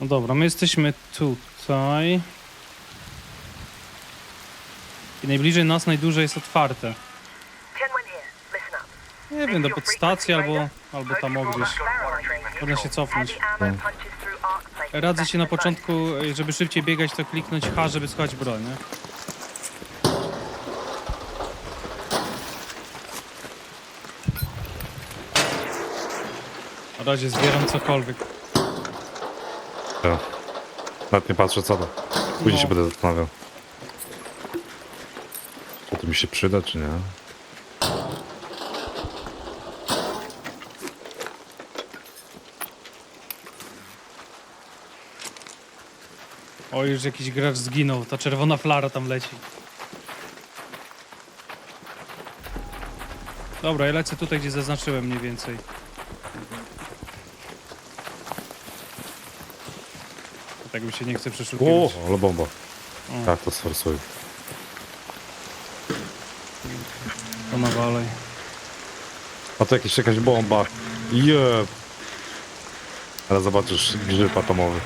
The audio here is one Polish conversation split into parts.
No dobra, my jesteśmy tutaj. I najbliżej nas najdłużej jest otwarte. Nie wiem, do podstacji albo, albo tam o gdzieś. Można się cofnąć. Radzę ci na początku, żeby szybciej biegać, to kliknąć H, żeby schować broń, nie? Na razie zbieram cokolwiek. Ja. Nawet nie patrzę co to. Później No. się będę zastanawiał. Czy to mi się przyda, czy nie? O, już jakiś gracz zginął, ta czerwona flara tam leci. Dobra, ja lecę tutaj, gdzie zaznaczyłem mniej więcej. Mi się nie chce O, przeszukiwać. ale bomba. O. Tak, to sforsuję. To nawalej. A to jakieś jakaś bomba. Jeb. Ale zobaczysz grzyb atomowy.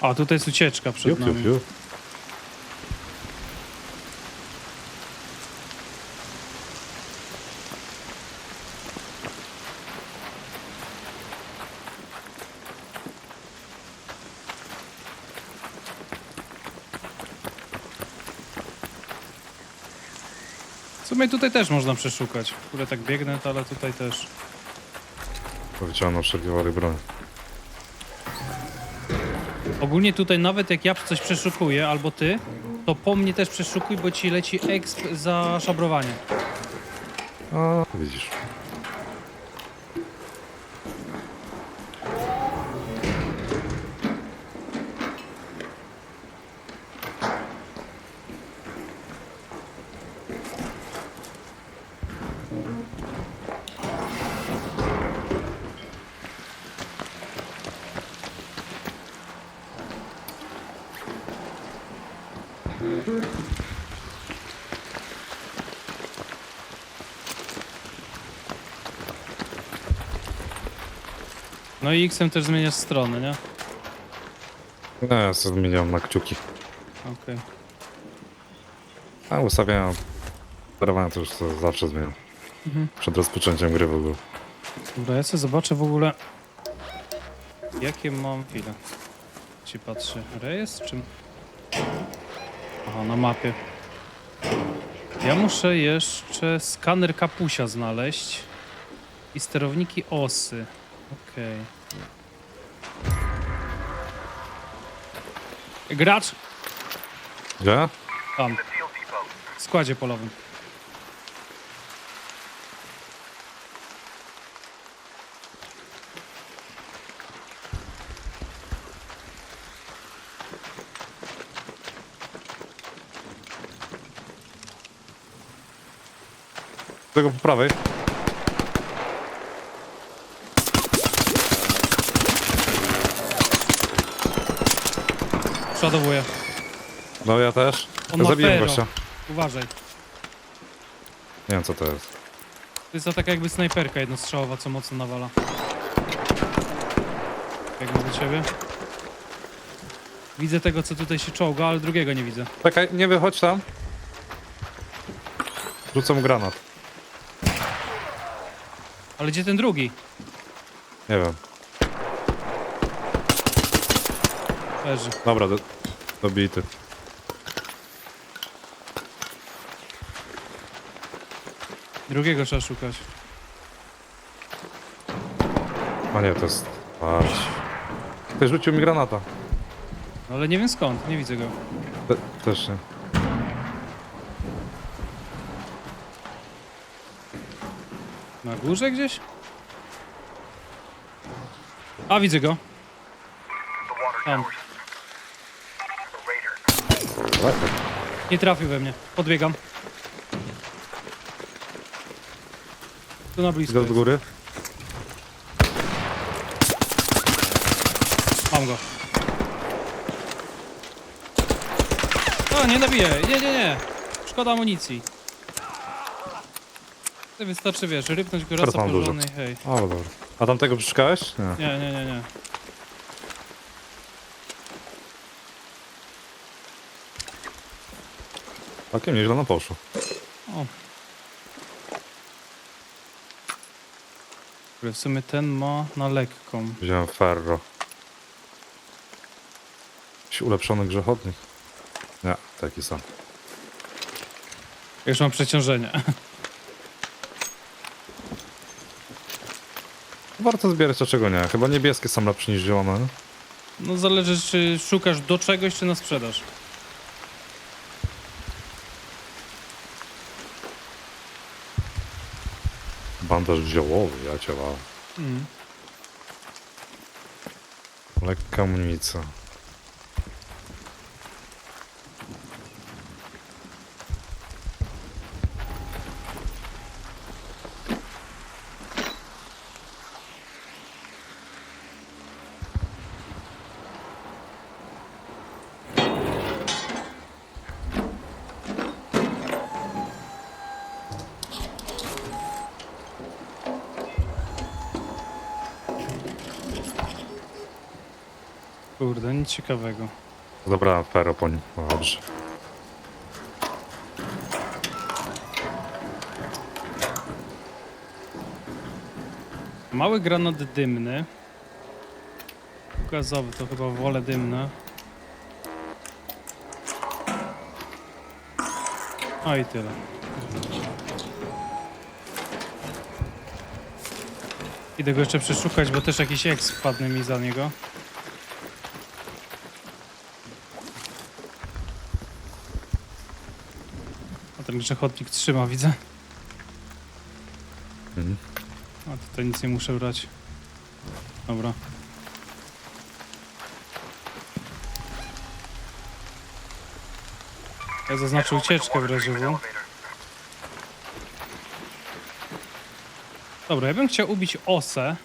A, tutaj jest ucieczka przed nami. jup. W sumie tutaj też można przeszukać. W ogóle tak biegnę, to ale tutaj też. Wszelkie wady broń. Ogólnie tutaj nawet jak ja coś przeszukuję, albo ty, to po mnie też przeszukuj, bo ci leci exp za szabrowanie. A, widzisz. No i X-em też zmieniasz stronę, nie? Nie, ja sobie zmieniam na kciuki. Okej. A ustawiałem. Sterowanie to już to zawsze zmieniam. Mhm. Przed rozpoczęciem gry w ogóle. Dobra, ja sobie zobaczę w ogóle, jakie mam chwilę. Ci patrzę. Rejestr czy... Aha, na mapie. Ja muszę jeszcze skaner kapusia znaleźć i sterowniki osy. Okej. Gracz Gdzie? tam, w składzie polowym. Tego po prawej. Przodowuję. No ja też. On ma Zabiłem pero. gościa. Uważaj. Nie wiem co to jest. To jest to taka jakby snajperka jednostrzałowa, co mocno nawala. Biegnę do ciebie. Widzę tego, co tutaj się czołga, ale drugiego nie widzę. Czekaj, nie wychodź tam. Rzucam granat. Ale gdzie ten drugi? Nie wiem. Leży. Dobra, do, dobity. Drugiego trzeba szukać. A nie, to jest... Patrz. Ktoś rzucił mi granata. Ale nie wiem skąd, nie widzę go. Te, też nie. Na górze gdzieś? A, widzę go. Tam. Nie trafił we mnie. Podbiegam. Tu na blisko Idę do jest. góry. Mam go. O, nie nabiję. Nie, nie, nie. Szkoda amunicji. Wystarczy, wiesz, rybnąć go raz Teraz mam dużo. hej. O, dobra. A tamtego przeszukałeś? Nie. Nie, nie, nie, nie. Takiem nieźle nam poszło. O. W sumie ten ma na lekką. Wziąłem ferro. Jakiś ulepszony grzechodnik. Nie, taki sam. Już mam przeciążenie. Warto zbierać, a czego nie. Chyba niebieskie są lepsze niż zielone. No zależy, czy szukasz do czegoś, czy na sprzedaż. Bandaż ziołowy, ja cię mam. Mm. Lekka amunicja. Kurde, nic ciekawego. Zabrałem ferro po nim. Dobrze. Mały granat dymny. Gazowy to chyba wolę dymne. A i tyle. Idę go jeszcze przeszukać, bo też jakiś eks wpadnie mi za niego. Ten grzechotnik trzyma, widzę. Mhm. A tutaj nic nie muszę brać. Dobra. Ja zaznaczę ucieczkę w razie W. Dobra, ja bym chciał ubić osę.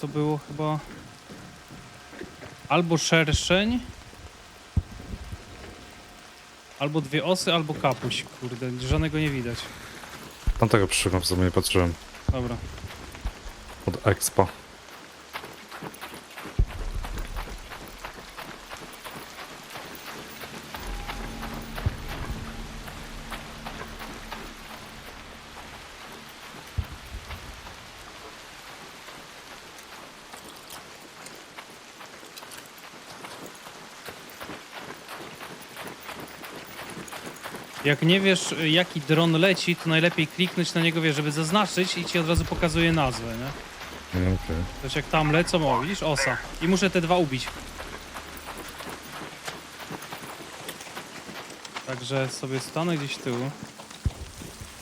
To było chyba... Albo szerszeń. Albo dwie osy, albo kapuś. Kurde, żadnego nie widać. Tamtego przeszukam, co nie patrzyłem. Dobra. Od Expo. Jak nie wiesz, jaki dron leci, to najlepiej kliknąć na niego, wiesz, żeby zaznaczyć i ci od razu pokazuje nazwę, nie? Nie, okej. Też jak tam lecą, o, widzisz, osa. I muszę te dwa ubić. Także sobie stanę gdzieś z tyłu.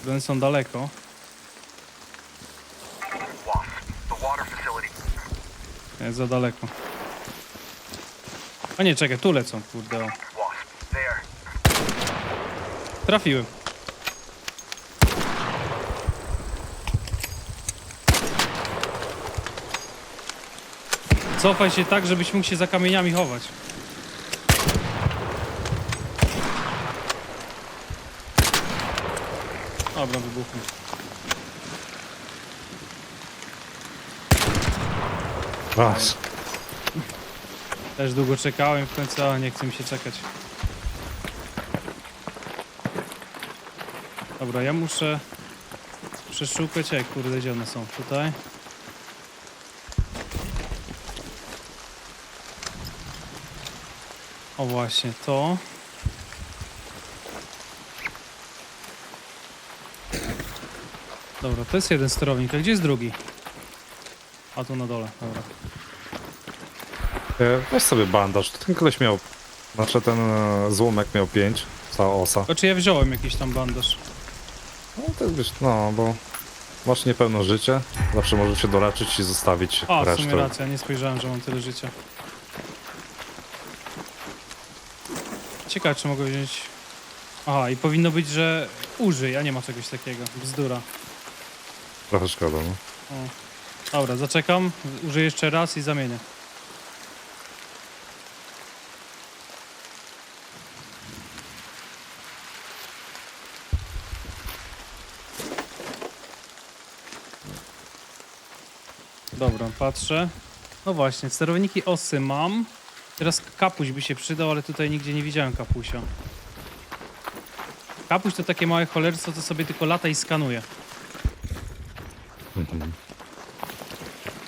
One są daleko. Jest za daleko. A nie, czekaj, tu lecą, kurde. o. Trafiłem. Cofaj się tak, żebyś mógł się za kamieniami chować. Dobra, wybuchnie. Raz. Też długo czekałem w końcu, ale nie chce mi się czekać. Dobra, ja muszę przeszukać, jak kurde, gdzie one są? Tutaj? O właśnie, to. Dobra, to jest jeden sterownik, a gdzie jest drugi? A tu na dole, dobra. E, Weź sobie bandaż. Ten koleś miał... Znaczy ten e, złomek miał 5. Cała osa. Znaczy ja wziąłem jakiś tam bandaż. No to wiesz, no bo... Masz niepełne życie. Zawsze możesz się doleczyć i zostawić A, w resztę. sumie racja, nie spojrzałem, że mam tyle życia. Ciekawe, czy mogę wziąć... Aha, i powinno być, że użyj, a nie ma czegoś takiego. Bzdura. Trochę szkoda, no. O. Dobra, zaczekam, użyję jeszcze raz i zamienię. Dobra, patrzę. No właśnie, sterowniki osy mam. Teraz kapuś by się przydał, ale tutaj nigdzie nie widziałem kapusia. Kapuś to takie małe cholerstwo, co sobie tylko lata i skanuje.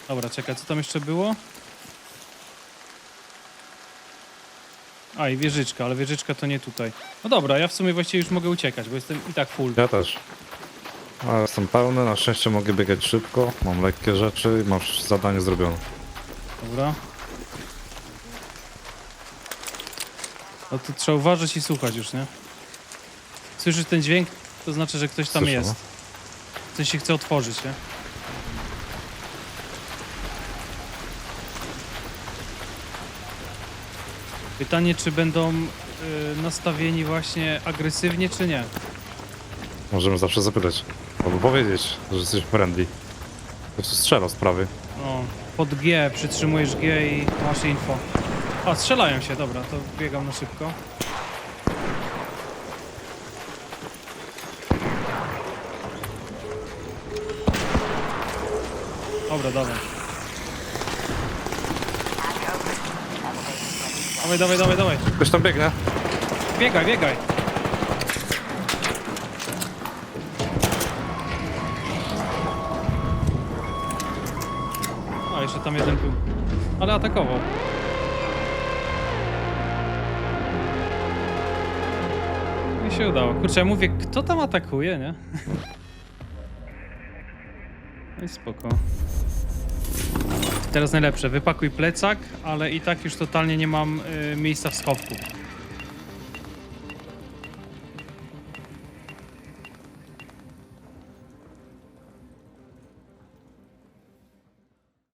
Dobra, czekaj, co tam jeszcze było? A, i wieżyczka, ale wieżyczka to nie tutaj. No dobra, ja w sumie właściwie już mogę uciekać, bo jestem i tak full. Ja też. Ale jestem pełny, na szczęście mogę biegać szybko, mam lekkie rzeczy i mam zadanie zrobione. Dobra. No to trzeba uważać i słuchać już, nie? Słyszysz ten dźwięk, to znaczy, że ktoś tam Słyszę, jest. Coś się chce otworzyć, nie? Pytanie, czy będą y, nastawieni właśnie agresywnie, czy nie? Możemy zawsze zapytać. Albo powiedzieć, że jesteś friendly. Po prostu strzela z prawej. O, pod G przytrzymujesz G i masz info. A, strzelają się, dobra, to biegam na szybko. Dobra, dawaj. Dawaj, dawaj, dawaj, dawaj. Ktoś tam biegnie? Biegaj, biegaj. Jeszcze tam jeden był. Ale atakował. Mi się udało. Kurczę, ja mówię, kto tam atakuje, nie? No i spoko. Teraz najlepsze, wypakuj plecak, ale i tak już totalnie nie mam y, miejsca w schowku.